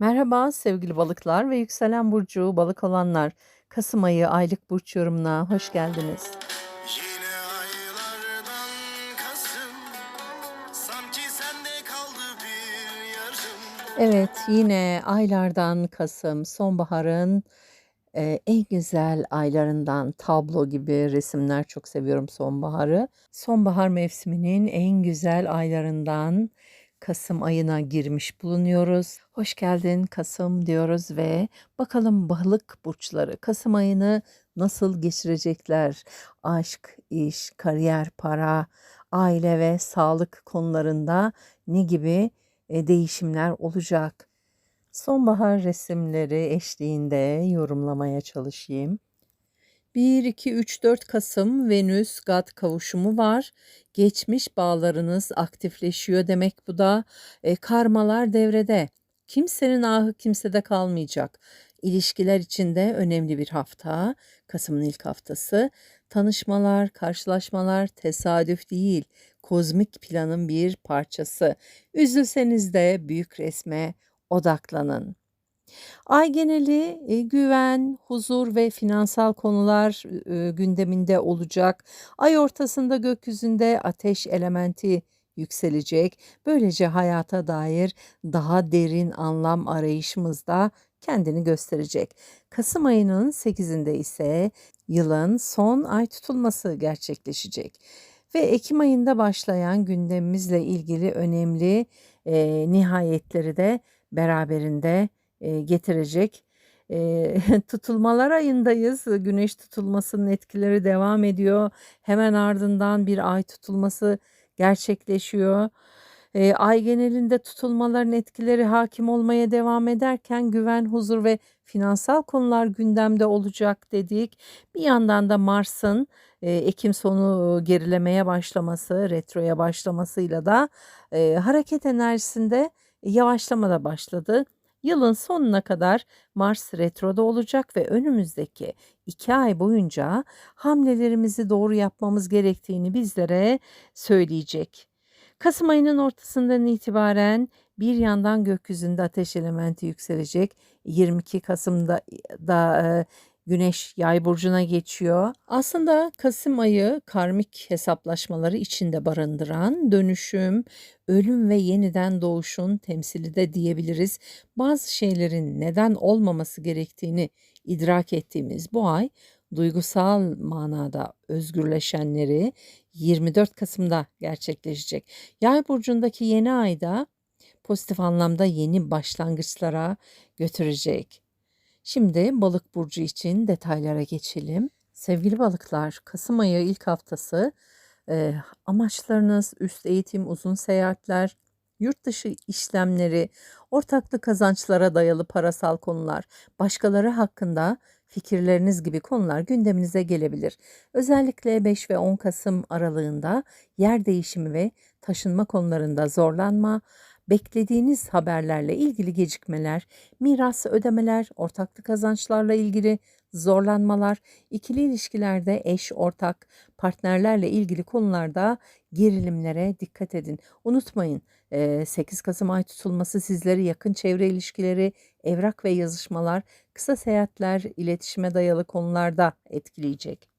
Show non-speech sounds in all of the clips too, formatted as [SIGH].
Merhaba sevgili balıklar ve yükselen burcu balık olanlar. Kasım ayı aylık burç yorumuna hoş geldiniz. Kasım Evet, yine aylardan Kasım, sonbaharın e, en güzel aylarından tablo gibi resimler çok seviyorum sonbaharı. Sonbahar mevsiminin en güzel aylarından Kasım ayına girmiş bulunuyoruz. Hoş geldin Kasım diyoruz ve bakalım balık burçları Kasım ayını nasıl geçirecekler? Aşk, iş, kariyer, para, aile ve sağlık konularında ne gibi e, değişimler olacak? Sonbahar resimleri eşliğinde yorumlamaya çalışayım. 1, 2, 3, 4 Kasım Venüs Gat kavuşumu var. Geçmiş bağlarınız aktifleşiyor demek bu da e, karmalar devrede. Kimsenin ahı kimsede kalmayacak. İlişkiler içinde önemli bir hafta. Kasım'ın ilk haftası. Tanışmalar, karşılaşmalar tesadüf değil. Kozmik planın bir parçası. Üzülseniz de büyük resme odaklanın. Ay geneli e, güven, huzur ve finansal konular gündeminde olacak. Ay ortasında gökyüzünde ateş elementi yükselecek. Böylece hayata dair daha derin anlam arayışımızda kendini gösterecek. Kasım ayının 8'inde ise yılın son ay tutulması gerçekleşecek. Ve Ekim ayında başlayan gündemimizle ilgili önemli e, nihayetleri de beraberinde getirecek. E, [LAUGHS] tutulmalar ayındayız. Güneş tutulmasının etkileri devam ediyor. Hemen ardından bir ay tutulması gerçekleşiyor. E, ay genelinde tutulmaların etkileri hakim olmaya devam ederken güven, huzur ve finansal konular gündemde olacak dedik. Bir yandan da Mars'ın e, Ekim sonu gerilemeye başlaması, retroya başlamasıyla da e, hareket enerjisinde yavaşlama da başladı. Yılın sonuna kadar Mars retroda olacak ve önümüzdeki iki ay boyunca hamlelerimizi doğru yapmamız gerektiğini bizlere söyleyecek. Kasım ayının ortasından itibaren bir yandan gökyüzünde ateş elementi yükselecek. 22 Kasım'da da Güneş Yay burcuna geçiyor. Aslında Kasım ayı karmik hesaplaşmaları içinde barındıran dönüşüm, ölüm ve yeniden doğuşun temsili de diyebiliriz. Bazı şeylerin neden olmaması gerektiğini idrak ettiğimiz bu ay duygusal manada özgürleşenleri 24 Kasım'da gerçekleşecek. Yay burcundaki yeni ayda pozitif anlamda yeni başlangıçlara götürecek. Şimdi balık burcu için detaylara geçelim. Sevgili balıklar, Kasım ayı ilk haftası e, amaçlarınız üst eğitim, uzun seyahatler, yurt dışı işlemleri, ortaklı kazançlara dayalı parasal konular, başkaları hakkında fikirleriniz gibi konular gündeminize gelebilir. Özellikle 5 ve 10 Kasım aralığında yer değişimi ve taşınma konularında zorlanma, beklediğiniz haberlerle ilgili gecikmeler, miras ödemeler, ortaklı kazançlarla ilgili zorlanmalar, ikili ilişkilerde eş, ortak, partnerlerle ilgili konularda gerilimlere dikkat edin. Unutmayın 8 Kasım ay tutulması sizleri yakın çevre ilişkileri, evrak ve yazışmalar, kısa seyahatler, iletişime dayalı konularda etkileyecek.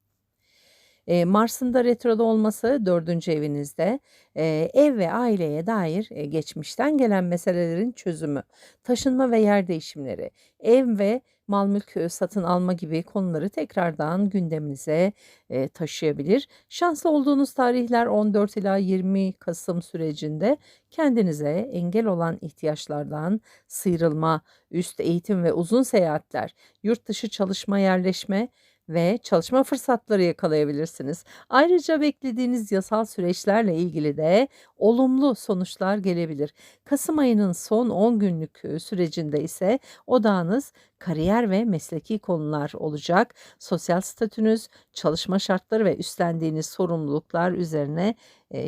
E, Mars'ın da retroda olması dördüncü evinizde e, ev ve aileye dair e, geçmişten gelen meselelerin çözümü, taşınma ve yer değişimleri, ev ve mal mülk satın alma gibi konuları tekrardan gündeminize e, taşıyabilir. Şanslı olduğunuz tarihler 14 ila 20 Kasım sürecinde kendinize engel olan ihtiyaçlardan sıyrılma, üst eğitim ve uzun seyahatler, yurt dışı çalışma yerleşme ve çalışma fırsatları yakalayabilirsiniz. Ayrıca beklediğiniz yasal süreçlerle ilgili de olumlu sonuçlar gelebilir. Kasım ayının son 10 günlük sürecinde ise odağınız kariyer ve mesleki konular olacak. Sosyal statünüz, çalışma şartları ve üstlendiğiniz sorumluluklar üzerine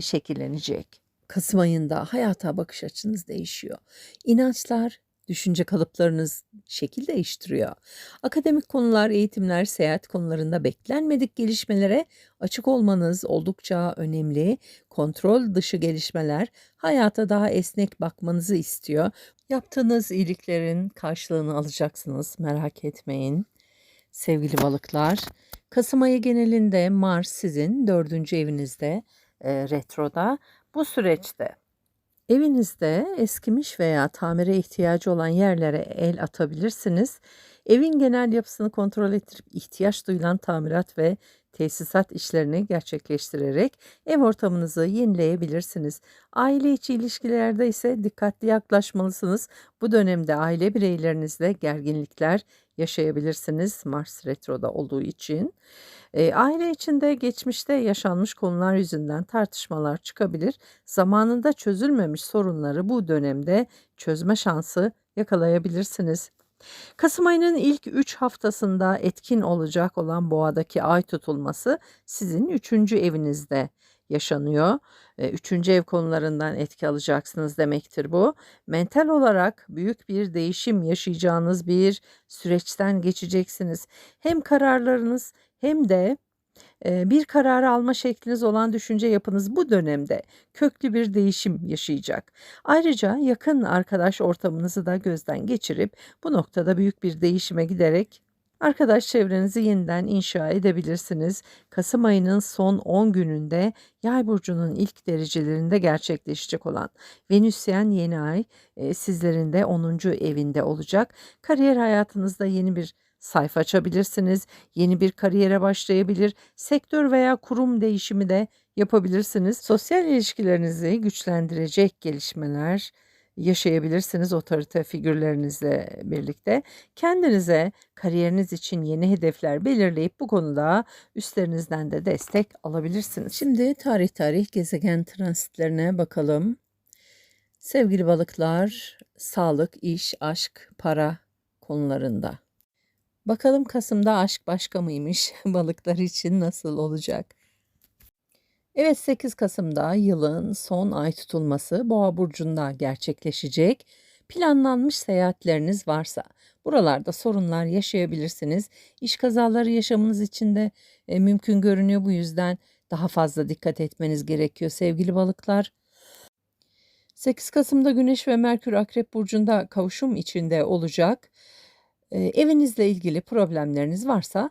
şekillenecek. Kasım ayında hayata bakış açınız değişiyor. İnançlar, Düşünce kalıplarınız şekil değiştiriyor. Akademik konular, eğitimler, seyahat konularında beklenmedik gelişmelere açık olmanız oldukça önemli. Kontrol dışı gelişmeler hayata daha esnek bakmanızı istiyor. Yaptığınız iyiliklerin karşılığını alacaksınız, merak etmeyin. Sevgili balıklar, Kasım ayı genelinde Mars sizin dördüncü evinizde e, retroda. Bu süreçte evinizde eskimiş veya tamire ihtiyacı olan yerlere el atabilirsiniz. Evin genel yapısını kontrol ettirip ihtiyaç duyulan tamirat ve tesisat işlerini gerçekleştirerek ev ortamınızı yenileyebilirsiniz. Aile içi ilişkilerde ise dikkatli yaklaşmalısınız. Bu dönemde aile bireylerinizle gerginlikler yaşayabilirsiniz Mars retroda olduğu için. E, aile içinde geçmişte yaşanmış konular yüzünden tartışmalar çıkabilir. Zamanında çözülmemiş sorunları bu dönemde çözme şansı yakalayabilirsiniz. Kasım ayının ilk 3 haftasında etkin olacak olan boğadaki ay tutulması sizin 3. evinizde yaşanıyor. 3. ev konularından etki alacaksınız demektir bu. Mental olarak büyük bir değişim yaşayacağınız bir süreçten geçeceksiniz. Hem kararlarınız hem de e, bir kararı alma şekliniz olan düşünce yapınız bu dönemde köklü bir değişim yaşayacak. Ayrıca yakın arkadaş ortamınızı da gözden geçirip bu noktada büyük bir değişime giderek Arkadaş çevrenizi yeniden inşa edebilirsiniz. Kasım ayının son 10 gününde Yay burcunun ilk derecelerinde gerçekleşecek olan Venüsyen yeni ay sizlerin de 10. evinde olacak. Kariyer hayatınızda yeni bir sayfa açabilirsiniz. Yeni bir kariyere başlayabilir. Sektör veya kurum değişimi de yapabilirsiniz. Sosyal ilişkilerinizi güçlendirecek gelişmeler yaşayabilirsiniz otorite figürlerinizle birlikte. Kendinize kariyeriniz için yeni hedefler belirleyip bu konuda üstlerinizden de destek alabilirsiniz. Şimdi tarih tarih gezegen transitlerine bakalım. Sevgili balıklar, sağlık, iş, aşk, para konularında. Bakalım Kasım'da aşk başka mıymış? [LAUGHS] Balıklar için nasıl olacak? Evet 8 Kasım'da yılın son ay tutulması Boğa burcunda gerçekleşecek. Planlanmış seyahatleriniz varsa buralarda sorunlar yaşayabilirsiniz. İş kazaları yaşamınız için de e, mümkün görünüyor bu yüzden daha fazla dikkat etmeniz gerekiyor sevgili balıklar. 8 Kasım'da Güneş ve Merkür Akrep burcunda kavuşum içinde olacak. E, evinizle ilgili problemleriniz varsa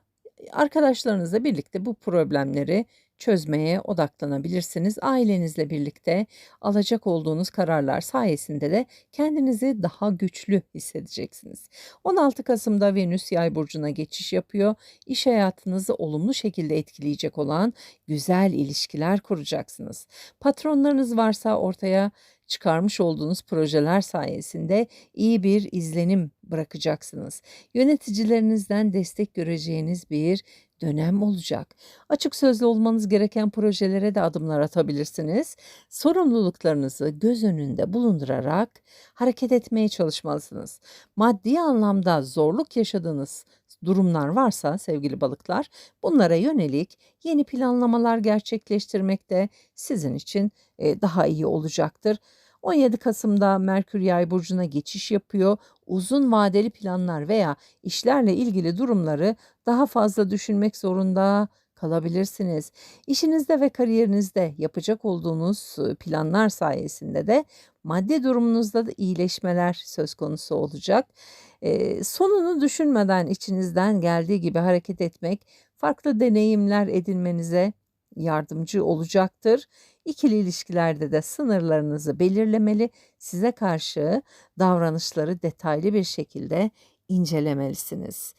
arkadaşlarınızla birlikte bu problemleri çözmeye odaklanabilirsiniz. Ailenizle birlikte alacak olduğunuz kararlar sayesinde de kendinizi daha güçlü hissedeceksiniz. 16 Kasım'da Venüs Yay burcuna geçiş yapıyor. İş hayatınızı olumlu şekilde etkileyecek olan güzel ilişkiler kuracaksınız. Patronlarınız varsa ortaya çıkarmış olduğunuz projeler sayesinde iyi bir izlenim bırakacaksınız. Yöneticilerinizden destek göreceğiniz bir dönem olacak. Açık sözlü olmanız gereken projelere de adımlar atabilirsiniz. Sorumluluklarınızı göz önünde bulundurarak hareket etmeye çalışmalısınız. Maddi anlamda zorluk yaşadığınız durumlar varsa sevgili balıklar bunlara yönelik yeni planlamalar gerçekleştirmek de sizin için daha iyi olacaktır. 17 Kasım'da Merkür Yay burcuna geçiş yapıyor. Uzun vadeli planlar veya işlerle ilgili durumları daha fazla düşünmek zorunda kalabilirsiniz. İşinizde ve kariyerinizde yapacak olduğunuz planlar sayesinde de maddi durumunuzda da iyileşmeler söz konusu olacak. Ee, sonunu düşünmeden içinizden geldiği gibi hareket etmek farklı deneyimler edinmenize yardımcı olacaktır. İkili ilişkilerde de sınırlarınızı belirlemeli, size karşı davranışları detaylı bir şekilde incelemelisiniz.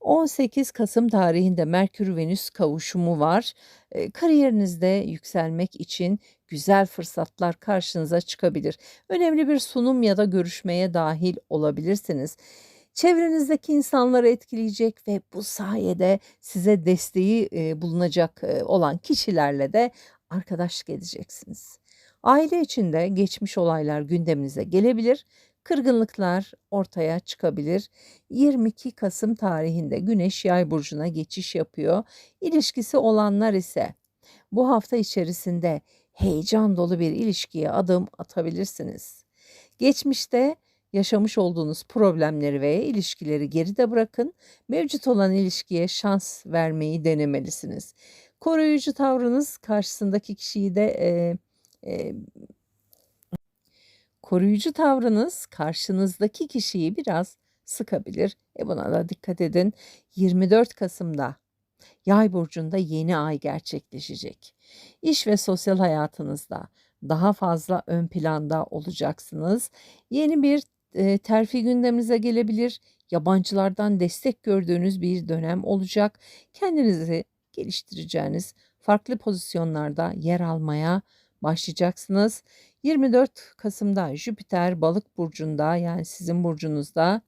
18 Kasım tarihinde Merkür Venüs kavuşumu var. E, kariyerinizde yükselmek için güzel fırsatlar karşınıza çıkabilir. Önemli bir sunum ya da görüşmeye dahil olabilirsiniz. Çevrenizdeki insanları etkileyecek ve bu sayede size desteği bulunacak olan kişilerle de arkadaşlık edeceksiniz. Aile içinde geçmiş olaylar gündeminize gelebilir. Kırgınlıklar ortaya çıkabilir. 22 Kasım tarihinde Güneş Yay burcuna geçiş yapıyor. İlişkisi olanlar ise bu hafta içerisinde heyecan dolu bir ilişkiye adım atabilirsiniz. Geçmişte Yaşamış olduğunuz problemleri ve ilişkileri geride bırakın. Mevcut olan ilişkiye şans vermeyi denemelisiniz. Koruyucu tavrınız karşısındaki kişiyi de e, e, koruyucu tavrınız karşınızdaki kişiyi biraz sıkabilir. E buna da dikkat edin. 24 Kasım'da Yay burcunda yeni ay gerçekleşecek. İş ve sosyal hayatınızda daha fazla ön planda olacaksınız. Yeni bir terfi gündeminize gelebilir. Yabancılardan destek gördüğünüz bir dönem olacak. Kendinizi geliştireceğiniz farklı pozisyonlarda yer almaya başlayacaksınız. 24 Kasım'da Jüpiter Balık burcunda yani sizin burcunuzda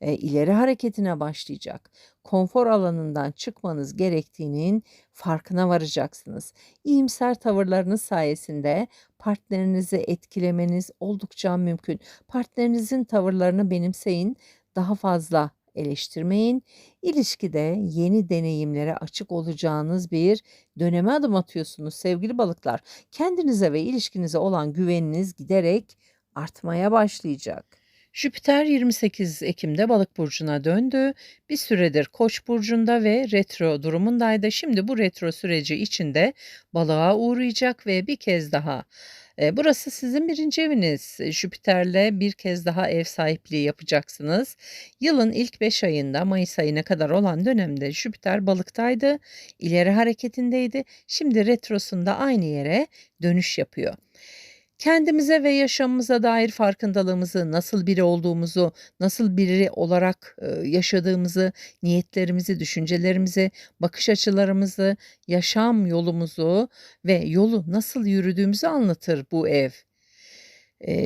e, ileri hareketine başlayacak. Konfor alanından çıkmanız gerektiğinin farkına varacaksınız. İyimser tavırlarınız sayesinde partnerinizi etkilemeniz oldukça mümkün. Partnerinizin tavırlarını benimseyin, daha fazla eleştirmeyin. İlişkide yeni deneyimlere açık olacağınız bir döneme adım atıyorsunuz sevgili balıklar. Kendinize ve ilişkinize olan güveniniz giderek artmaya başlayacak. Jüpiter 28 Ekim'de Balık burcuna döndü. Bir süredir Koç burcunda ve retro durumundaydı. Şimdi bu retro süreci içinde balığa uğrayacak ve bir kez daha e, Burası sizin birinci eviniz. Jüpiter'le bir kez daha ev sahipliği yapacaksınız. Yılın ilk 5 ayında Mayıs ayına kadar olan dönemde Jüpiter balıktaydı. ileri hareketindeydi. Şimdi retrosunda aynı yere dönüş yapıyor. Kendimize ve yaşamımıza dair farkındalığımızı, nasıl biri olduğumuzu, nasıl biri olarak yaşadığımızı, niyetlerimizi, düşüncelerimizi, bakış açılarımızı, yaşam yolumuzu ve yolu nasıl yürüdüğümüzü anlatır bu ev.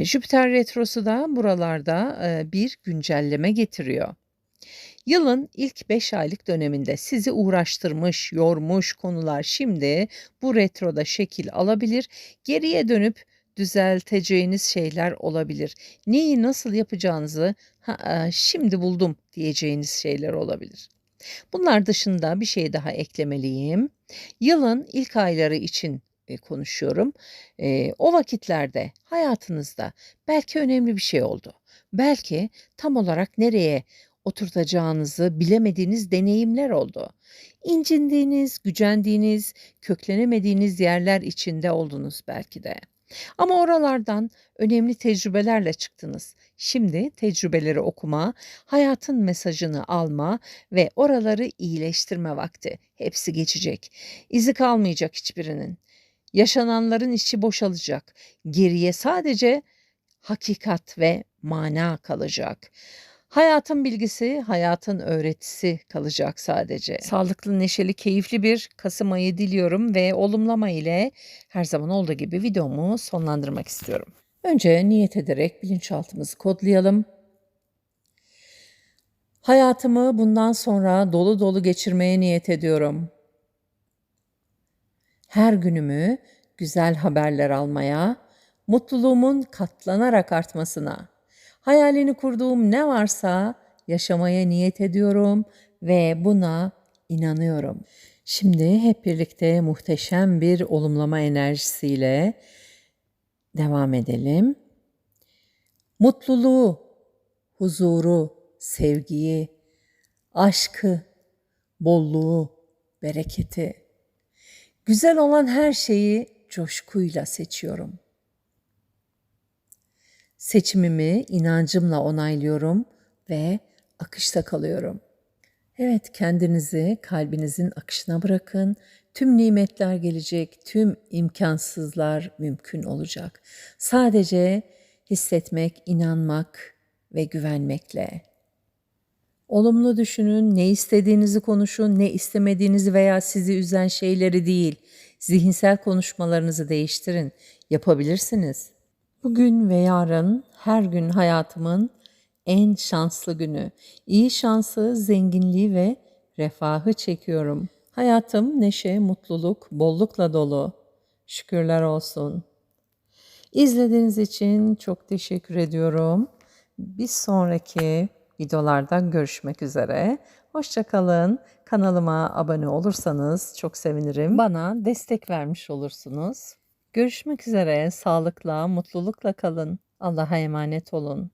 Jüpiter retrosu da buralarda bir güncelleme getiriyor. Yılın ilk 5 aylık döneminde sizi uğraştırmış, yormuş konular şimdi bu retroda şekil alabilir. Geriye dönüp düzelteceğiniz şeyler olabilir. Neyi nasıl yapacağınızı ha, şimdi buldum diyeceğiniz şeyler olabilir. Bunlar dışında bir şey daha eklemeliyim. Yılın ilk ayları için e, konuşuyorum. E, o vakitlerde hayatınızda belki önemli bir şey oldu. Belki tam olarak nereye oturtacağınızı bilemediğiniz deneyimler oldu. İncindiğiniz, gücendiğiniz, köklenemediğiniz yerler içinde oldunuz belki de. Ama oralardan önemli tecrübelerle çıktınız. Şimdi tecrübeleri okuma, hayatın mesajını alma ve oraları iyileştirme vakti. Hepsi geçecek. İzi kalmayacak hiçbirinin. Yaşananların içi boşalacak. Geriye sadece hakikat ve mana kalacak. Hayatın bilgisi, hayatın öğretisi kalacak sadece. Sağlıklı, neşeli, keyifli bir Kasım ayı diliyorum ve olumlama ile her zaman olduğu gibi videomu sonlandırmak istiyorum. Önce niyet ederek bilinçaltımızı kodlayalım. Hayatımı bundan sonra dolu dolu geçirmeye niyet ediyorum. Her günümü güzel haberler almaya, mutluluğumun katlanarak artmasına, Hayalini kurduğum ne varsa yaşamaya niyet ediyorum ve buna inanıyorum. Şimdi hep birlikte muhteşem bir olumlama enerjisiyle devam edelim. Mutluluğu, huzuru, sevgiyi, aşkı, bolluğu, bereketi, güzel olan her şeyi coşkuyla seçiyorum. Seçimimi inancımla onaylıyorum ve akışta kalıyorum. Evet, kendinizi kalbinizin akışına bırakın. Tüm nimetler gelecek, tüm imkansızlar mümkün olacak. Sadece hissetmek, inanmak ve güvenmekle. Olumlu düşünün, ne istediğinizi konuşun, ne istemediğinizi veya sizi üzen şeyleri değil. Zihinsel konuşmalarınızı değiştirin. Yapabilirsiniz. Bugün ve yarın her gün hayatımın en şanslı günü. İyi şansı, zenginliği ve refahı çekiyorum. Hayatım neşe, mutluluk, bollukla dolu. Şükürler olsun. İzlediğiniz için çok teşekkür ediyorum. Bir sonraki videolarda görüşmek üzere. Hoşçakalın. Kanalıma abone olursanız çok sevinirim. Bana destek vermiş olursunuz. Görüşmek üzere. Sağlıkla, mutlulukla kalın. Allah'a emanet olun.